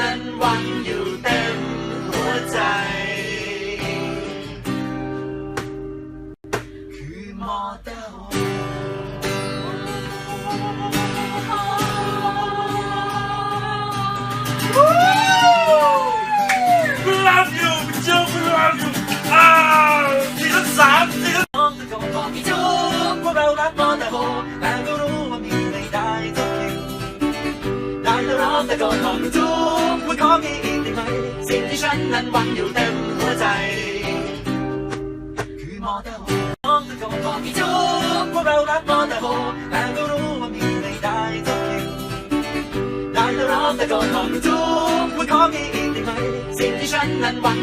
นั้นหวังอยู่เต็มหัวใจ คือมอเตอร์โฮรักอยู่เจ้ารักอยู่อาที่ทั้สามที่ทั้งน้อตะกอกพี่จูพวกเรารักมอเตอโฮแต่ก็รู้ว่ามีไม่ได้ทุกคิวได้แต่ร้อแตะโกนบอกพี่จู บว่าขอมีอีกได้ไหม สิ่งที่ฉันนั้นหวังอยู่เต็มหัวใจ คือมอเตอร์โฮมน้องตะโกนบอกพี่จุ๊บพวกเรารักมอเตอร์โฮมแต่ก็รู้ว่ามีไม่ได้ทุกคิวได้แต่ร้องตะโกนบอกพี่จุ๊บว่าขอมีอีกได้ไหม สิ่งที่ฉันนั้นหวัง